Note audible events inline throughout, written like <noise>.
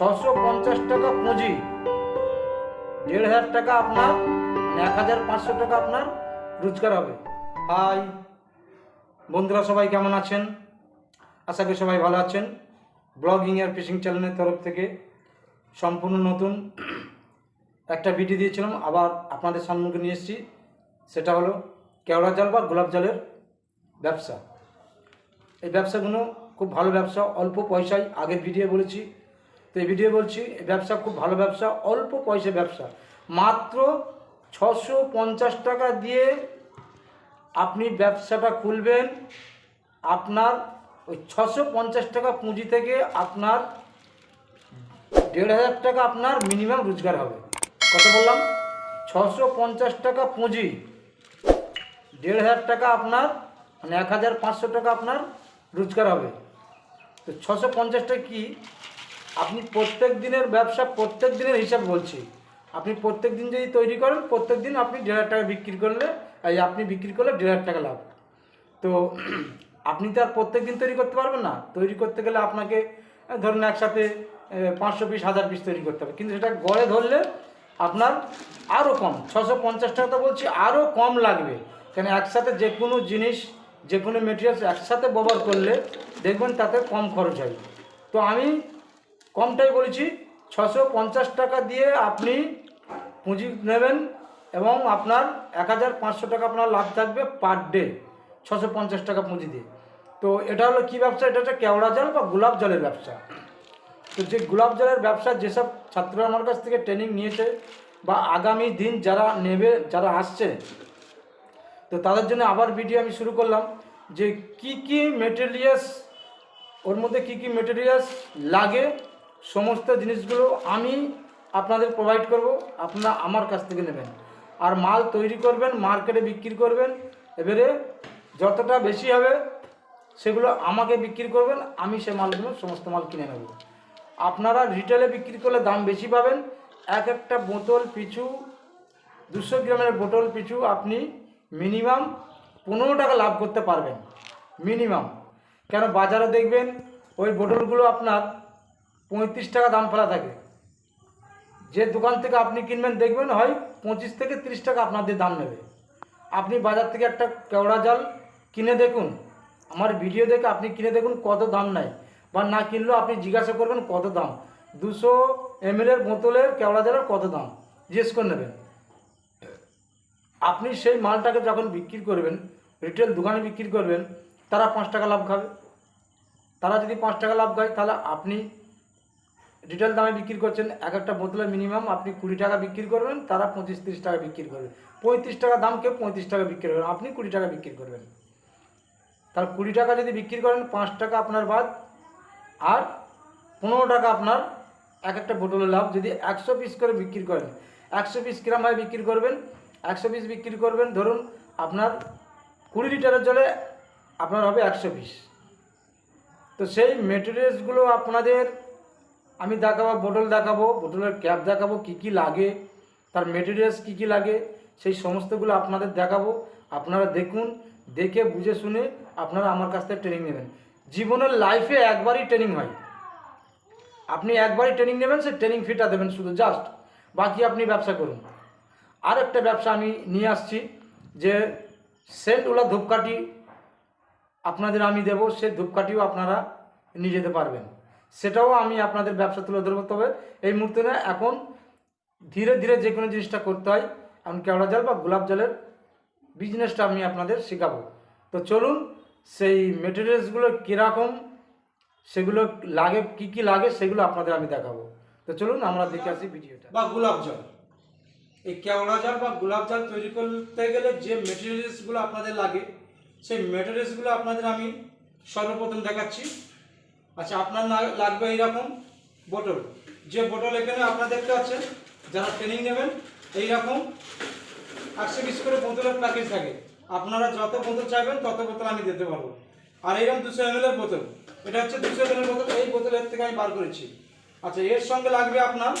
ছশো পঞ্চাশ টাকা পুঁজি। দেড় হাজার টাকা আপনার মানে এক হাজার পাঁচশো টাকা আপনার রোজগার হবে। হাই বন্ধুরা সবাই কেমন আছেন? আশা করি সবাই ভালো আছেন। ব্লগিং আর ফিশিং চ্যানেলের তরফ থেকে সম্পূর্ণ নতুন একটা ভিডিও দিয়েছিলাম, আবার আপনাদের সম্মুখে নিয়ে এসেছি। সেটা হলো কেওড়া জল বা গোলাপ জলের ব্যবসা। এই ব্যবসাগুলো খুব ভালো ব্যবসা, অল্প পয়সায় আগের ভিডিও বলেছি। তো এই ভিডিও বলছি ব্যবসা খুব ভালো ব্যবসা, অল্প পয়সা ব্যবসা। মাত্র ছশো পঞ্চাশ টাকা দিয়ে আপনি ব্যবসাটা খুলবেন, আপনার ওই ছশো পঞ্চাশ টাকা পুঁজি থেকে আপনার দেড় হাজার টাকা আপনার মিনিমাম রোজগার হবে। কত বললাম? ছশো পঞ্চাশ টাকা পুঁজি, দেড় হাজার টাকা আপনার মানে এক হাজার পাঁচশো টাকা আপনার রোজগার হবে। তো ছশো পঞ্চাশটা কি? আপনি প্রত্যেক দিনের ব্যবসা প্রত্যেক দিনের হিসাব বলছি। আপনি প্রত্যেক দিন যদি তৈরি করেন, প্রত্যেক দিন আপনি দেড় হাজার টাকা বিক্রি করলে, এই আপনি বিক্রি করলে দেড় হাজার টাকা লাভ। তো <clears throat> আপনি তো আর প্রত্যেক দিন তৈরি করতে পারবেন না। তৈরি করতে গেলে আপনাকে ধরুন একসাথে পাঁচশো পিস হাজার পিস তৈরি করতে হবে। কিন্তু সেটা গড়ে ধরলে আপনার আরও কম, ছশো পঞ্চাশ টাকা তো বলছি আরও কম লাগবে। কেন একসাথে যে কোনো জিনিস যে কোনো মেটেরিয়ালস একসাথে ব্যবহার করলে দেখবেন তাতে কম খরচ হয়। তো আমি কমটাই বলেছি, ছশো পঞ্চাশ টাকা দিয়ে আপনি পুঁজি নেবেন এবং আপনার এক হাজার পাঁচশো টাকা আপনার লাভ থাকবে পার ডে ছশো পঞ্চাশ টাকা পুঁজি দিয়ে। তো এটা হলো কী ব্যবসা? এটা হচ্ছে কেওড়া জল বা গোলাপ জলের ব্যবসা। তো যে গোলাপ জলের ব্যবসা যেসব ছাত্ররা আমার কাছ থেকে ট্রেনিং নিয়েছে বা আগামী দিন যারা নেবে, যারা আসছে, তো তাদের জন্য আবার ভিডিও আমি শুরু করলাম যে কি কি মেটেরিয়ালস ওর মধ্যে কি কি মেটেরিয়ালস লাগে সমস্ত জিনিসগুলো আমি আপনাদের প্রোভাইড করব, আপনারা আমার কাছ থেকে নেবেন। আর মাল তৈরি করবেন, মার্কেটে বিক্রি করবেন, এবারে যতটা বেশি হবে সেগুলো আমাকে বিক্রি করবেন, আমি সে মালগুলো সমস্ত মাল কিনে নেব। আপনারা রিটেলে বিক্রি করলে দাম বেশি পাবেন, এক একটা বোতল পিছু, দুশো গ্রামের বোতল পিছু আপনি মিনিমাম পনেরো টাকা লাভ করতে পারবেন মিনিমাম কেন বাজারে দেখবেন ওই বোতলগুলো আপনার পঁয়ত্রিশ টাকা দাম ফেলা থাকে। যে দোকান থেকে আপনি কিনবেন দেখবেন হয় পঁচিশ থেকে তিরিশ টাকা আপনাদের দাম নেবে। আপনি বাজার থেকে একটা কেওড়া জাল কিনে দেখুন, আমার ভিডিও দেখে আপনি কিনে দেখুন কত দাম নেয় বা না কিনলেও আপনি জিজ্ঞাসা করবেন কত দাম। দুশো এমএলের বোতলের কেওড়া জালের কত দাম? জিজ্ঞেস করে নেবেন। আপনি সেই মালটাকে যখন বিক্রি করবেন রিটেল দোকানে বিক্রি করবেন, তারা পাঁচ টাকা লাভ খাবে। তারা যদি পাঁচ টাকা লাভ খায়, তাহলে আপনি রিটেল দামে বিক্রি করছেন এক একটা বোতলে মিনিমাম আপনি কুড়ি টাকা বিক্রি করবেন, তারা পঁচিশ তিরিশ টাকা বিক্রি করবে। পঁয়ত্রিশ টাকা দাম কেউ পঁয়ত্রিশ টাকা বিক্রি করবেন আপনি কুড়ি টাকা বিক্রি করবেন। তার কুড়ি টাকা যদি বিক্রি করেন, পাঁচ টাকা আপনার বাদ, আর পনেরো টাকা আপনার এক একটা বোতলের লাভ। যদি একশো পিস করে বিক্রি করেন, একশো পিস কিরমভাবে বিক্রি করবেন? একশো পিস বিক্রি করবেন, ধরুন আপনার কুড়ি লিটারের জলে আপনার হবে একশো পিস তো সেই মেটেরিয়ালসগুলো আপনাদের আমি দেখাবো বোটল দেখাবো বোটলের ক্যাপ দেখাবো, কি কি লাগে, তার মেটেরিয়ালস কি কি লাগে, সেই সমস্তগুলো আপনাদের দেখাবো। আপনারা দেখুন, দেখে বুঝে শুনে আপনারা আমার কাছ থেকে ট্রেনিং নেবেন। জীবনের লাইফে একবারই ট্রেনিং হয়। আপনি একবারই ট্রেনিং নেবেন সে ট্রেনিং ফিটা দেবেন শুধু জাস্ট বাকি আপনি ব্যবসা করুন। আর একটা ব্যবসা আমি নিয়ে আসছি, যে সেন্টওয়ালা ধূপকাঠি আপনাদের আমি দেবো সে ধূপকাঠিও আপনারা নিয়ে যেতে পারবেন। সেটাও আমি আপনাদের ব্যবসা তুলে ধরবো। তবে এই মুহূর্তে না, এখন ধীরে ধীরে যে কোনো জিনিসটা করতে হয় এখন কেওড়া জল বা গোলাপ জলের বিজনেসটা আমি আপনাদের শেখাবো। তো চলুন, সেই মেটেরিয়ালসগুলো কীরকম, সেগুলো লাগে, কি কি লাগে সেগুলো আপনাদের আমি দেখাবো। তো চলুন, আমরা দেখে আসি ভিডিওটা বা গোলাপ জল। এই কেওড়া জল বা গোলাপ জল তৈরি করতে গেলে যে মেটেরিয়ালসগুলো আপনাদের লাগে, সেই মেটেরিয়ালসগুলো আপনাদের আমি সর্বপ্রথম দেখাচ্ছি। আচ্ছা আপনার লাগবে এইরকম বোতল। যে বোতল এখানে আপনার দেখতে পাচ্ছেন যারা ট্রেনিং নেবেন, এইরকম একশো পিস করে বোতলের প্যাকেজ থাকে। আপনারা যত বোতল চাইবেন, তত বোতল আমি দিতে পারব। আর এইরকম দুশো এম এর বোতল। এটা হচ্ছে দুশো এম এর বোতল। এই বোতলের থেকে আমি বার করেছি। আচ্ছা এর সঙ্গে লাগবে আপনার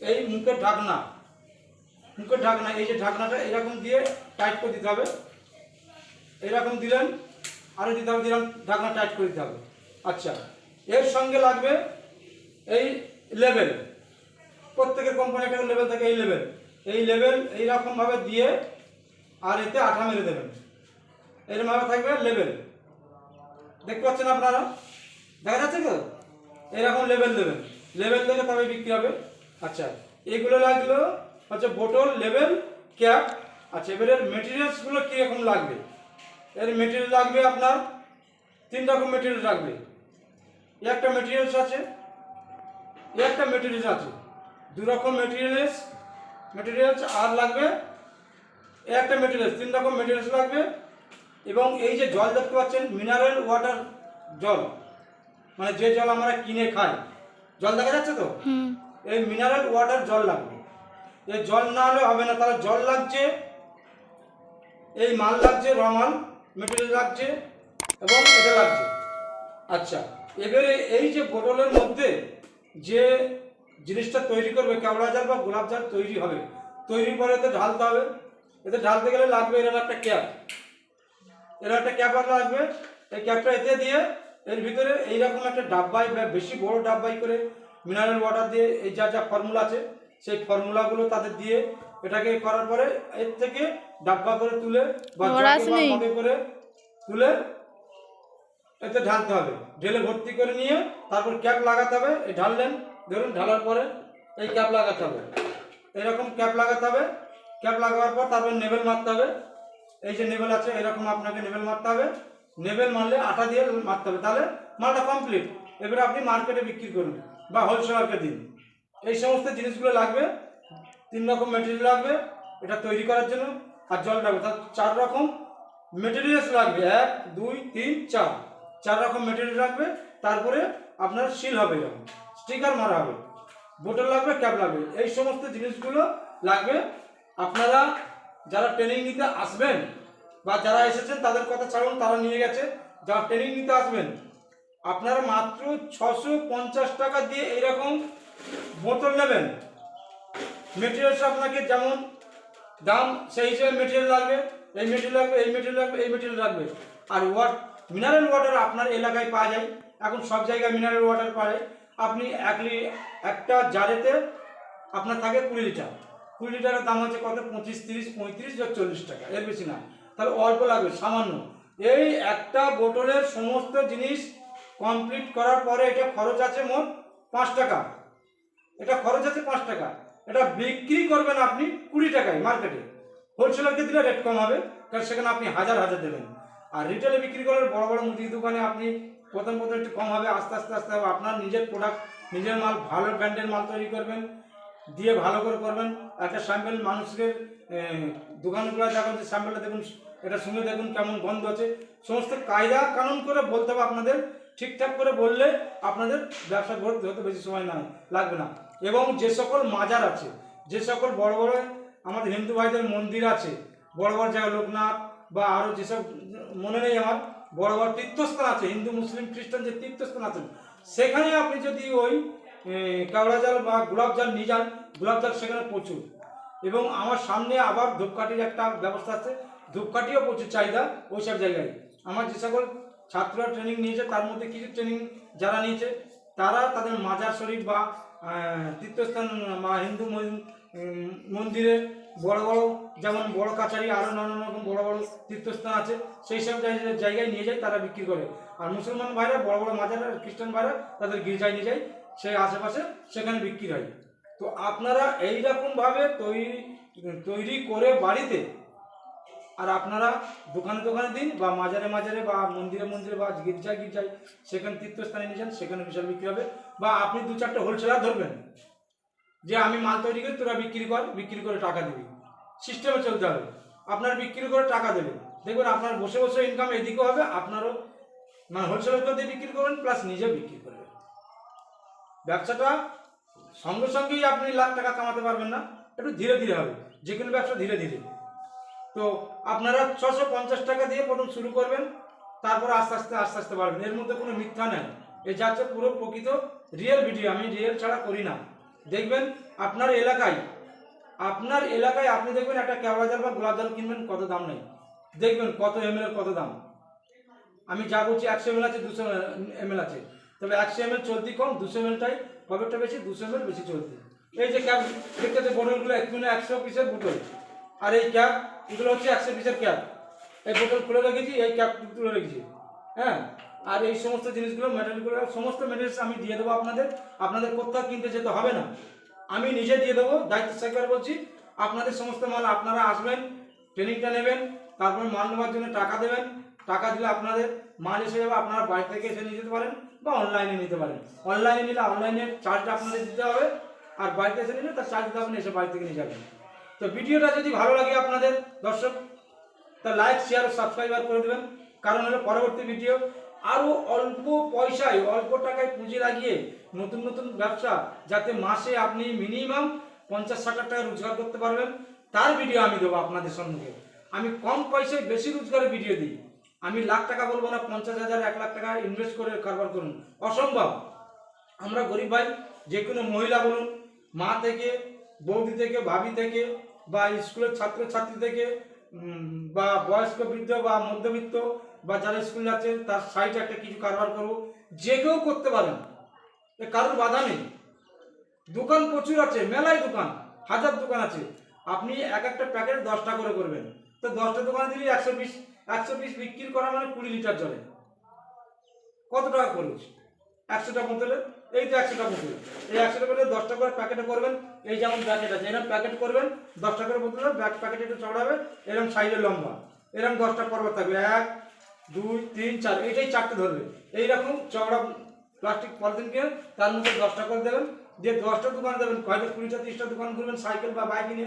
এই মুখের ঢাকনা। মুখের ঢাকনা, এই যে ঢাকনাটা, এরকম দিয়ে টাইট করে দিতে হবে। এরকম দিলেন আরও দিতে হবে দিলাম ঢাকনা টাইট করে দিতে হবে। আচ্ছা এর সঙ্গে লাগবে এই লেভেল প্রত্যেকের কোম্পানি একটা লেভেল থাকে এই লেভেল এই লেভেল এইরকমভাবে দিয়ে আর এতে আঠা মেরে দেবেন। এরকমভাবে থাকবে লেভেল দেখতে পাচ্ছেন আপনারা? দেখা যাচ্ছে তো? এরকম লেভেল দেবেন। লেভেল দেখে তবে বিক্রি হবে। আচ্ছা এগুলো লাগল হচ্ছে বোতল লেভেল ক্যাপ আচ্ছা এবারের মেটেরিয়ালসগুলো কীরকম লাগবে? এর মেটেরিয়াল লাগবে আপনার তিন রকম মেটেরিয়াল লাগবে। একটা মেটেরিয়ালস আছে একটা মেটেরিয়ালস আছে। দু রকম মেটেরিয়ালস মেটেরিয়ালস আর লাগবে একটা মেটেরিয়ালস তিন রকম মেটেরিয়ালস লাগবে এবং এই যে জল দেখতে পাচ্ছেন মিনারেল ওয়াটার জল মানে যে জল আমরা কিনে খাই জল দেখা যাচ্ছে তো? এই মিনারেল ওয়াটার জল লাগবে। এই জল না হলে হবে না তাহলে জল লাগছে এই মাল লাগছে র মাল মেটেরিয়াল লাগছে এবং এটা লাগছে। আচ্ছা। এবারে এই যে বোতলের মধ্যে যে জিনিসটা তৈরি করবে কেওড়া জাল বা গোলাপ জাল তৈরি হবে তৈরির পরে এতে ঢালতে হবে। এতে ঢালতে গেলে লাগবে এরকম একটা ক্যাপ। এর একটা ক্যাপ লাগবে। এই ক্যাপটা এতে দিয়ে এর ভিতরে এইরকম একটা ডাব্বাই বা বেশি বড় ডাব্বাই করে মিনারেল ওয়াটার দিয়ে এই যা যা ফর্মুলা আছে সেই ফর্মুলাগুলো তাদের দিয়ে এটাকে করার পরে এর থেকে ডাব্বা করে তুলে বা করে তুলে এতে ঢালতে হবে। ঢেলে ভর্তি করে নিয়ে তারপর ক্যাপ লাগাতে হবে। এই ঢাললেন, ধরুন ঢালার পরে এই ক্যাপ লাগাতে হবে। এরকম ক্যাপ লাগাতে হবে। ক্যাপ লাগাবার পর তারপর নেবেল মারতে হবে। এই যে নেবেল আছে, এরকম আপনাকে নেবেল মারতে হবে। নেবেল মারলে আটা দিয়ে মারতে হবে। তাহলে মালটা কমপ্লিট এবারে আপনি মার্কেটে বিক্রি করুন বা হোলসেলারকে দিন। এই সমস্ত জিনিসগুলো লাগবে। তিন রকম মেটেরিয়াল লাগবে। এটা তৈরি করার জন্য। আর জল লাগবে তার চার রকম মেটেরিয়ালস লাগবে। এক, দুই, তিন, চার। চার রকম মেটেরিয়াল রাখবে, তারপরে আপনার সিল হবে এরকম স্টিকার মারা হবে বোতল লাগবে ক্যাপ লাগবে। এই সমস্ত জিনিসগুলো লাগবে। আপনারা যারা ট্রেনিং নিতে আসবেন বা যারা এসেছেন তাদের কথা ছাড়ুন, তারা নিয়ে গেছে। যারা ট্রেনিং নিতে আসবেন, আপনারা মাত্র ছশো পঞ্চাশ টাকা দিয়ে এইরকম বোতল নেবেন। মেটেরিয়ালস আপনাকে যেমন দাম, সেই হিসেবে মেটেরিয়াল লাগবে, এই মেটেরিয়াল লাগবে, এই মেটেরিয়াল লাগবে, এই মেটেরিয়াল লাগবে। আর ওয়াট মিনারেল ওয়াটার আপনার এলাকায় পাওয়া যায়। এখন সব জায়গায় মিনারেল ওয়াটার পায় আপনি এক একটা জারেতে আপনার থাকে কুড়ি লিটার। কুড়ি লিটারের দাম হচ্ছে কত? পঁচিশ, তিরিশ, পঁয়ত্রিশ বা চল্লিশ টাকা। এর বেশি না। তাহলে অল্প লাগবে, সামান্য। এই একটা বোতলের সমস্ত জিনিস কমপ্লিট করার পরে এটা খরচ আছে মোট পাঁচ টাকা। এটা খরচ আছে পাঁচ টাকা। এটা বিক্রি করবেন আপনি কুড়ি টাকায় মার্কেটে। হোলসেলারকে দিলে রেট কম হবে। কারণ সেখানে আপনি হাজার হাজার দেবেন। আর রিটেলে বিক্রি করেন বড় বড় মুদির দোকানে আপনি প্রথম প্রথম একটু কম হবে, আস্তে আস্তে আস্তে হবে। আপনার নিজের প্রোডাক্ট নিজের মাল, ভালো ব্র্যান্ডের মাল তৈরি করবেন, দিয়ে ভালো করে করবেন। একটা স্যাম্পেল মানুষের দোকানগুলো যখন যে স্যাম্পেলটা দেখুন, এটা শুনে দেখুন কেমন গন্ধ আছে সমস্ত কায়দা কানুন করে বলতে হবে আপনাদের, ঠিকঠাক করে বললে আপনাদের ব্যবসা করতে হতে বেশি সময় না লাগবে না। এবং যে সকল মাজার আছে, যে সকল বড় বড় আমাদের হিন্দু ভাইদের মন্দির আছে, বড় বড় জায়গায় লোকনাথ বা আরও যেসব মনে নেই আমার, বড় বড় তীর্থস্থান আছে, হিন্দু, মুসলিম, খ্রিস্টান যে তীর্থস্থান আছে, সেখানে আপনি যদি ওই কেওড়া জাল বা গোলাপ জাল নিয়ে যান, গোলাপ জাল সেখানে প্রচুর। এবং আমার সামনে আবার ধূপকাঠির একটা ব্যবস্থা আছে, ধূপকাঠিও প্রচুর চাহিদা ওই সব জায়গায়। আমার যে সকল ছাত্ররা ট্রেনিং নিয়েছে, তার মধ্যে কিছু ট্রেনিং যারা নিয়েছে, তারা তাদের মাজার শরীফ বা তীর্থস্থান বা হিন্দু মন্দিরে বড় বড়, যেমন বড় কাছারি আরও নানান রকম বড় বড় তীর্থস্থান আছে, সেই সব জায়গায়- নিয়ে যায়, তারা বিক্রি করে। আর মুসলমান ভাইরা, বড় বড় মাজার খ্রিস্টান ভাইরা তাদের গির্জায় নিয়ে যায় সেই আশেপাশে সেখানে বিক্রি হয়। তো আপনারা এইরকমভাবে তৈরি তৈরি করে বাড়িতে, আর আপনারা দোকানে দোকানে দিন বা মাজারে মাজারে বা মন্দিরে মন্দিরে বা গির্জায় গির্জায় সেখানে তীর্থস্থানে নিয়ে যান, সেখানে বিশাল বিক্রি হবে। বা আপনি দু চারটে হোলসেলার ধরবেন। যে আমি মাল তৈরি করি, তোরা বিক্রি কর, বিক্রি করে টাকা দিবি। সিস্টেমে চলতে হবে। আপনার বিক্রি করে টাকা দেবে। দেখবেন আপনার বসে বসে ইনকাম এদিকেও হবে, আপনারও মানে হোলসেলার দিয়ে বিক্রি করবেন প্লাস নিজে বিক্রি করবেন। ব্যবসাটা সঙ্গে সঙ্গেই আপনি লাখ টাকা কামাতে পারবেন না, একটু ধীরে ধীরে হবে। যে কোনো ব্যবসা ধীরে ধীরে। তো আপনারা ছশো পঞ্চাশ টাকা দিয়ে প্রথম শুরু করবেন, তারপর আস্তে আস্তে আস্তে আস্তে বাড়বেন। এর মধ্যে কোনো মিথ্যা নেই। এই যাচ্ছে পুরো প্রকৃত রিয়েল ভিডিও আমি রিয়েল ছাড়া করি না। দেখবেন আপনার এলাকায় আপনার এলাকায় আপনি দেখবেন একটা কেওড়া জল বা গোলাপ জল কিনবেন, কত দাম নেই। দেখবেন কত এম কত দাম। আমি যা বলছি একশো এম আছে, দুশো এম আছে। তবে একশো এম চলতি কম, দুশো এম এলটাই পকেটটা বেশি, দুশো এম বেশি চলতি। এই যে ক্যাব, দেখতে যে বোতলগুলো এখানে একশো পিসের বোতল। আর এই ক্যাব, এগুলো হচ্ছে একশো পিসের ক্যাব। এই বোতল খুলে রেখেছি, এই ক্যাব তুলে রেখেছি। হ্যাঁ? আর এই সমস্ত জিনিসগুলো মেটেরিয়ালগুলো সমস্ত মেটেরিয়ালস আমি দিয়ে দেবো আপনাদের। আপনাদের কোথাও কিনতে যেতে হবে না। আমি নিজে দিয়ে দেবো দায়িত্ব সহকারে বলছি আপনাদের সমস্ত মাল আপনারা আসবেন ট্রেনিংটা নেবেন তারপর মাল নেওয়ার জন্য টাকা দেবেন। টাকা দিলে আপনাদের মাল এসে যাবে আপনারা বাড়ি থেকে এসে নিয়ে যেতে পারেন বা অনলাইনে নিতে পারেন। অনলাইনে নিলে অনলাইনের চার্জটা আপনাদের দিতে হবে আর বাড়িতে এসে নিলে তার চার্জ দিতে হবে না, এসে বাড়ি থেকে নিয়ে যাবেন। তো ভিডিওটা যদি ভালো লাগে আপনাদের দর্শক তা লাইক শেয়ার সাবস্ক্রাইবার করে দেবেন। কারণ হলো পরবর্তী ভিডিও আরও অল্প পয়সায়, অল্প টাকায় পুঁজি লাগিয়ে নতুন নতুন ব্যবসা যাতে মাসে আপনি মিনিমাম পঞ্চাশ ষাট টাকা রোজগার করতে পারবেন, তার ভিডিও আমি দেবো আপনাদের সম্মুখে। আমি কম পয়সায় বেশি রোজগারের ভিডিও দিই। আমি লাখ টাকা বলব না, পঞ্চাশ হাজার, এক লাখ টাকা ইনভেস্ট করে কারবার করুন। অসম্ভব। আমরা গরিব ভাই, যে কোনো মহিলা বলুন, মা থেকে, বৌদি থেকে, ভাবি থেকে, বা স্কুলের ছাত্রছাত্রী থেকে বা বয়স্ক বৃদ্ধ বা মধ্যবিত্ত বা যারা স্কুল যাচ্ছে, তার সাইডে একটা কিছু কারবার করব। যে কেউ করতে পারেন কারোর বাধা নেই। দোকান প্রচুর আছে, মেলায় দোকান, হাজার দোকান আছে। আপনি এক একটা প্যাকেট দশটা করে করবেন। তো দশটা দোকানে দিলে একশো পিস একশো পিস বিক্রি করা মানে কুড়ি লিটার জলে। কত টাকা খরচ? একশোটা বোতলে? এই তো একশোটা বোতল। এই একশোটা বোতলে দশটা করে প্যাকেটে করবেন। এই যেমন প্যাকেট আছে এরকম প্যাকেট করবেন। দশটা করে বোতলে ব্যাক প্যাকেট একটু চড়াবে এরকম সাইজের লম্বা। এরকম দশটা পর্বত থাকবে। এক দুই, তিন, চার এটাই চারটে ধরবে। এইরকম চওড়া প্লাস্টিক পলিথিন কিনে তার মধ্যে দশটা করে দেবেন। দিয়ে দশটা দোকান দেবেন হয়তো কুড়িটা, তিরিশটা দোকান করবেন সাইকেল বা বাইক নিয়ে,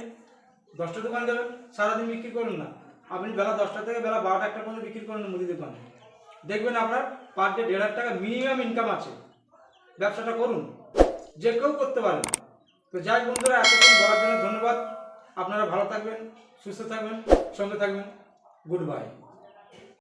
দশটা দোকান দেবেন, সারাদিন বিক্রি করুন না। আপনি বেলা দশটা থেকে বেলা বারোটা একটা পর্যন্ত বিক্রি করেন মুদি দোকানে। দেখবেন আপনার পার ডে দেড় হাজার টাকা মিনিমাম ইনকাম আছে। ব্যবসাটা করুন। যে কেউ করতে পারেন। তো যাই বন্ধুরা, এতক্ষণ বলার জন্য ধন্যবাদ। আপনারা ভালো থাকবেন, সুস্থ থাকবেন, সঙ্গে থাকবেন। Good bye.